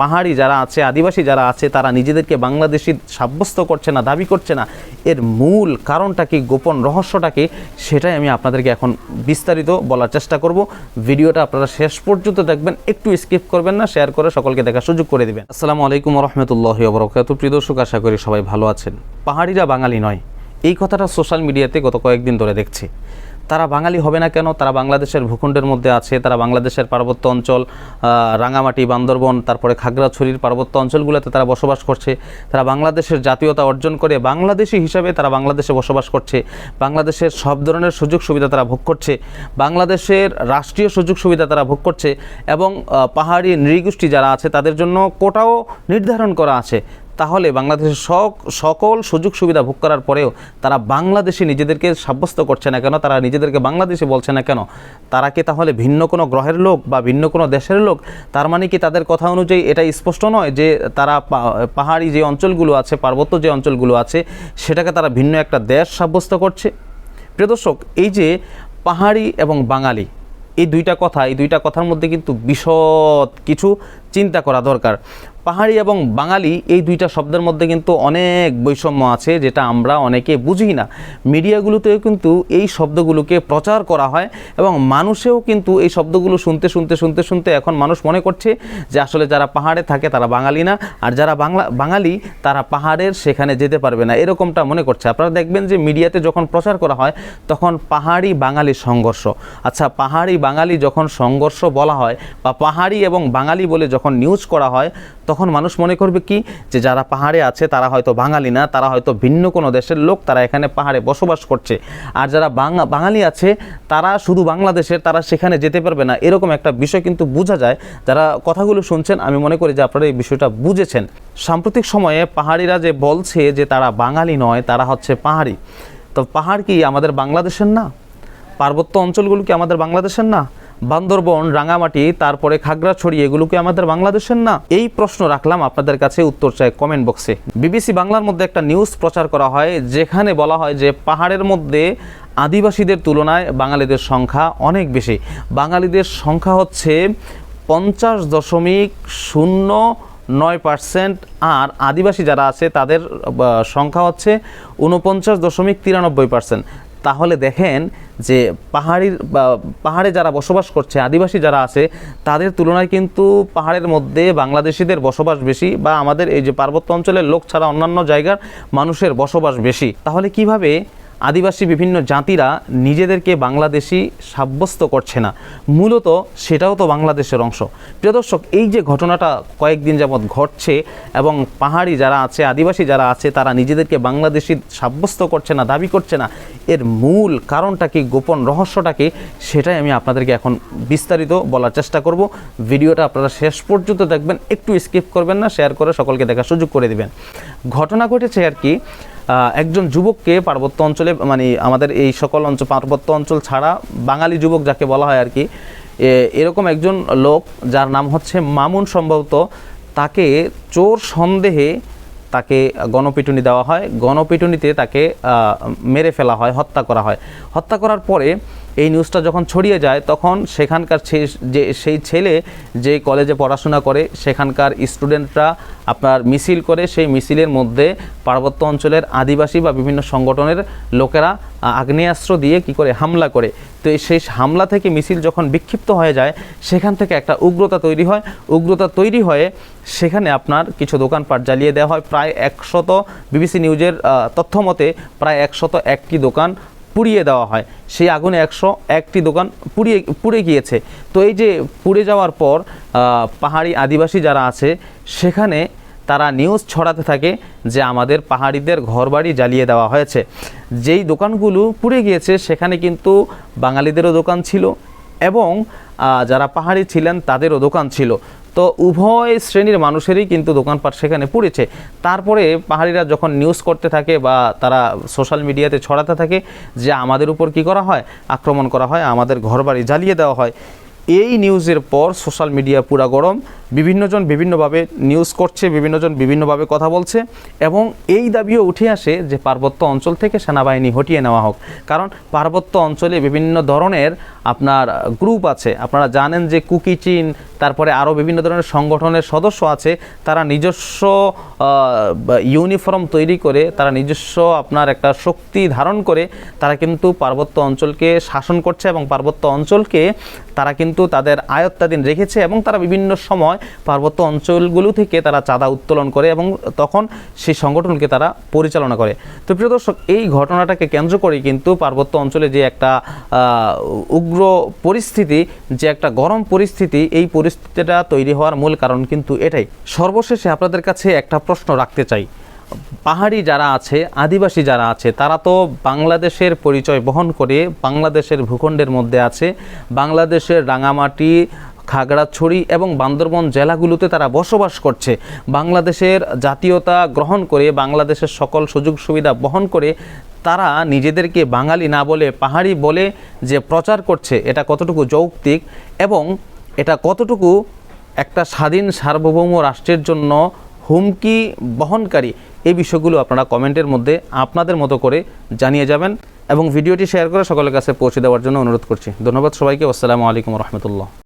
পাহাড়ি যারা আছে, আদিবাসী যারা আছে, তারা নিজেদেরকে বাংলাদেশি সাব্যস্ত করছে না, দাবি করছে না। এর মূল কারণটা কি, গোপন রহস্যটা কি, সেটাই আমি আপনাদেরকে এখন বিস্তারিত বলার চেষ্টা করব। ভিডিওটা আপনারা শেষ পর্যন্ত দেখবেন, একটু স্কিপ করবেন না, শেয়ার করে সকলকে দেখার সুযোগ করে দেবেন। আসসালামু আলাইকুম রহমতুল্লাহ বরকাত প্রিয় দর্শক, আশা করি সবাই ভালো আছেন। পাহাড়িরা বাঙালি নয়। এই কথাটা সোশ্যাল মিডিয়াতে গত কয়েকদিন ধরে দেখছি। তারা বাঙালি হবে না কেন? তারা বাংলাদেশের ভূখণ্ডের মধ্যে আছে, তারা বাংলাদেশের পার্বত্য অঞ্চল রাঙামাটি, বান্দরবন, তারপরে খাগড়াছড়ির পার্বত্য অঞ্চলগুলোতে তারা বসবাস করছে। তারা বাংলাদেশের জাতীয়তা অর্জন করে বাংলাদেশি হিসাবে তারা বাংলাদেশে বসবাস করছে। বাংলাদেশের সব ধরনের সুযোগ সুবিধা তারা ভোগ করছে। বাংলাদেশের রাষ্ট্রীয় সুযোগ সুবিধা তারা ভোগ করছে এবং পাহাড়ি নৃগোষ্ঠী যারা আছে তাদের জন্য কোটাও নির্ধারণ করা আছে। তাহলে বাংলাদেশের সক সকল সুযোগ সুবিধা ভোগ করার পরেও তারা বাংলাদেশে নিজেদেরকে সাব্যস্ত করছে না কেন? তারা নিজেদেরকে বাংলাদেশে বলছে না কেন? তারা কি তাহলে ভিন্ন কোনো গ্রহের লোক বা ভিন্ন কোনো দেশের লোক? তার মানে কি তাদের কথা অনুযায়ী এটা স্পষ্ট নয় যে তারা পাহাড়ি যে অঞ্চলগুলো আছে, পার্বত্য যে অঞ্চলগুলো আছে, সেটাকে তারা ভিন্ন একটা দেশ সাব্যস্ত করছে? প্রিয় দর্শক, এই যে পাহাড়ি এবং বাঙালি, এই দুইটা কথা, এই দুইটা কথার মধ্যে কিন্তু বিশদ কিছু চিন্তা করা দরকার। পাহাড়ি এবং বাঙালি এই দুইটা শব্দের মধ্যে কিন্তু অনেক বৈষম্য আছে, যেটা আমরা অনেকে বুঝি না। মিডিয়াগুলোতেও কিন্তু এই শব্দগুলোকে প্রচার করা হয় এবং মানুষেও কিন্তু এই শব্দগুলো শুনতে শুনতে শুনতে শুনতে এখন মানুষ মনে করছে যে আসলে যারা পাহাড়ে থাকে তারা বাঙালি না, আর যারা বাংলা, বাঙালি তারা পাহাড়ের সেখানে যেতে পারবে না। এরকমটা মনে করছে। আপনারা দেখবেন যে মিডিয়াতে যখন প্রচার করা হয় তখন পাহাড়ি বাঙালি সংঘর্ষ। আচ্ছা পাহাড়ি বাঙালি যখন সংঘর্ষ বলা হয় বা পাহাড়ি এবং বাঙালি বলে যখন নিউজ করা হয়, তখন মানুষ মনে করবে কি? যে যারা পাহাড়ে আছে, তারা হয়তো বাঙালি না, তারা হয়তো ভিন্ন কোনো দেশের লোক, তারা এখানে পাহাড়ে বসবাস করছে। আর যারা বাঙা, বাঙালি আছে, তারা শুধু বাংলাদেশের, তারা সেখানে যেতে পারবে না। এরকম একটা বিষয় কিন্তু বোঝা যায়। যারা কথাগুলো শুনছেন, আমি মনে করি যে আপনারা এই বিষয়টা বুঝেছেন। সাম্প্রতিক সময়ে পাহাড়িরা যে বলছে যে তারা বাঙালি নয়, তারা হচ্ছে পাহাড়ি। তো পাহাড় কি আমাদের বাংলাদেশের না? পার্বত্য অঞ্চলগুলো কি আমাদের বাংলাদেশের না? বান্দরবন, রাঙামাটি, তারপরে খাগড়াছড়ি, এগুলো কি আমাদের বাংলাদেশের না? এই প্রশ্ন রাখলাম আপনাদের কাছে উত্তর চাই কমেন্ট বক্সে বিবিসি বাংলার মধ্যে একটা নিউজ প্রচার করা হয়, যেখানে বলা হয় যে পাহাড়ের মধ্যে আদিবাসীদের তুলনায় বাঙালিদের সংখ্যা অনেক বেশি। বাঙালিদের সংখ্যা হচ্ছে পঞ্চাশ দশমিক শূন্য নয় পার্সেন্ট আর আদিবাসী যারা আছে, তাদের সংখ্যা হচ্ছে উনপঞ্চাশ দশমিক তিরানব্বই পার্সেন্ট তাহলে দেখেন যে পাহাড়ির পাহাড়ে যারা বসবাস করছে, আদিবাসী যারা আছে, তাদের তুলনায় কিন্তু পাহাড়ের মধ্যে বাংলাদেশিদের বসবাস বেশি বা আমাদের এই যে পার্বত্য অঞ্চলের লোক ছাড়া অন্যান্য জায়গার মানুষের বসবাস বেশি। তাহলে কীভাবে আদিবাসী বিভিন্ন জাতিরা নিজেদেরকে বাংলাদেশি সাব্যস্ত করছে না। মূলত সেটাও তো বাংলাদেশের অংশ। প্রিয় দর্শক, এই যে ঘটনাটা কয়েকদিন যাবৎ ঘটছে এবং পাহাড়ি যারা আছে, আদিবাসী যারা আছে, তারা নিজেদেরকে বাংলাদেশি সাব্যস্ত করছে না, দাবি করছে না। এর মূল কারণটা কি, গোপন রহস্যটা কি, সেটাই আমি আপনাদেরকে এখন বিস্তারিত বলার চেষ্টা করব। ভিডিওটা আপনারা শেষ পর্যন্ত দেখবেন, একটু স্কিপ করবেন না, শেয়ার করে সকলকে দেখার সুযোগ করে দেবেন। ঘটনা ঘটেছে আর কি একজন যুবককে পার্বত্য অঞ্চলে মানে আমাদের এই সকল অঞ্চল, পার্বত্য অঞ্চল ছাড়া বাঙালি যুবক যাকে বলা হয় আর কি এরকম একজন লোক যার নাম হচ্ছে মামুন সম্ভবত, তাকে চোর সন্দেহে তাকে গণপিটুনি দেওয়া হয়। গণপিটুনিতে তাকে মেরে ফেলা হয়, হত্যা করা হয়। হত্যা করার পরে এই নিউজটা যখন ছড়িয়ে যায়, তখন সেখানকার যে, সেই ছেলে যে কলেজে পড়াশোনা করে, সেখানকার স্টুডেন্টরা আপনার মিছিল করে, সেই মিছিলের মধ্যে পার্বত্য অঞ্চলের আদিবাসী বা বিভিন্ন সংগঠনের লোকেরা আগ্নেয়াস্ত্র দিয়ে কি করে হামলা করে। তো সেই হামলা থেকে মিছিল যখন বিক্ষিপ্ত হয়ে যায়, সেখান থেকে একটা উগ্রতা তৈরি হয়। উগ্রতা তৈরি হয়ে সেখানে আপনার কিছু দোকানপাট জ্বালিয়ে দেওয়া হয়। প্রায় একশত বিবিসি নিউজের তথ্য মতে প্রায় একশত একটি দোকান পুড়িয়ে দেওয়া হয়। সেই আগুনে একশো একটি দোকান পুড়িয়ে, পুড়ে গিয়েছে। তো এই যে পুড়ে যাওয়ার পর পাহাড়ি আদিবাসী যারা আছে, সেখানে তারা নিউজ ছড়াতে থাকে যে আমাদের পাহাড়িদের ঘরবাড়ি জ্বালিয়ে দেওয়া হয়েছে। যেই দোকানগুলো পুড়ে গিয়েছে, সেখানে কিন্তু বাঙালিদেরও দোকান ছিল এবং যারা পাহাড়ি ছিলেন তাদেরও দোকান ছিল। তো উভয় শ্রেণির মানুষেরই কিন্তু দোকানপাট সেখানে পুড়েছে। তারপরে পাহাড়িরা যখন নিউজ করতে থাকে বা তারা সোশ্যাল মিডিয়াতে ছড়াতে থাকে যে আমাদের উপর কি করা হয়, আক্রমণ করা হয়, আমাদের ঘরবাড়ি জ্বালিয়ে দেওয়া হয়। এই নিউজের পর সোশ্যাল মিডিয়া পুরা গরম। বিভিন্নজন বিভিন্নভাবে নিউজ করছে বিভিন্নজন বিভিন্নভাবে কথা বলছে এবং এই দাবিও উঠে আসে যে পার্বত্য অঞ্চল থেকে সেনাবাহিনী হটিয়ে নেওয়া হোক। কারণ পার্বত্য অঞ্চলে বিভিন্ন ধরনের আপনার গ্রুপ আছে। আপনারা জানেন যে কুকি চীন তারপরে আরও বিভিন্ন ধরনের সংগঠনের সদস্য আছে, তারা নিজস্ব ইউনিফর্ম তৈরি করে, তারা নিজস্ব আপনার একটা শক্তি ধারণ করে, তারা কিন্তু পার্বত্য অঞ্চলকে শাসন করছে এবং পার্বত্য অঞ্চলকে তারা কিন্তু তাদের আয়ত্তাধীন রেখেছে এবং তারা বিভিন্ন সময় পার্বত্য অঞ্চলগুলো থেকে তারা চাঁদা উত্তোলন করে এবং তখন সেই সংগঠনকে তারা পরিচালনা করে। তো প্রিয় দর্শক, এই ঘটনাটাকে কেন্দ্র করে কিন্তু পার্বত্য অঞ্চলে যে একটা উগ্র পরিস্থিতি, যে একটা গরম পরিস্থিতি, এই পরিস্থিতিটা তৈরি হওয়ার মূল কারণ কিন্তু এটাই। সর্বশেষে আপনাদের কাছে একটা প্রশ্ন রাখতে চাই। পাহাড়ি যারা আছে, আদিবাসী যারা আছে, তারা তো বাংলাদেশের পরিচয় বহন করে বাংলাদেশের ভূখণ্ডের মধ্যে আছে। বাংলাদেশের রাঙামাটি, খাগড়াছড়ি এবং বান্দরবন জেলাগুলোতে তারা বসবাস করছে। বাংলাদেশের জাতীয়তা গ্রহণ করে, বাংলাদেশের সকল সুযোগ সুবিধা বহন করে তারা নিজেদেরকে বাঙালি না বলে, পাহাড়ি বলে যে প্রচার করছে, এটা কতটুকু যৌক্তিক এবং এটা কতটুকু একটা স্বাধীন সার্বভৌম রাষ্ট্রের জন্য হুমকি বহনকারী? এই বিষয়গুলো আপনারা কমেন্টের মধ্যে আপনাদের মতো করে জানিয়ে যাবেন এবং ভিডিওটি শেয়ার করে সকলের কাছে পৌঁছে দেওয়ার জন্য অনুরোধ করছি। ধন্যবাদ সবাইকে। আসসালামু আলাইকুম রহমতুল্লাহ।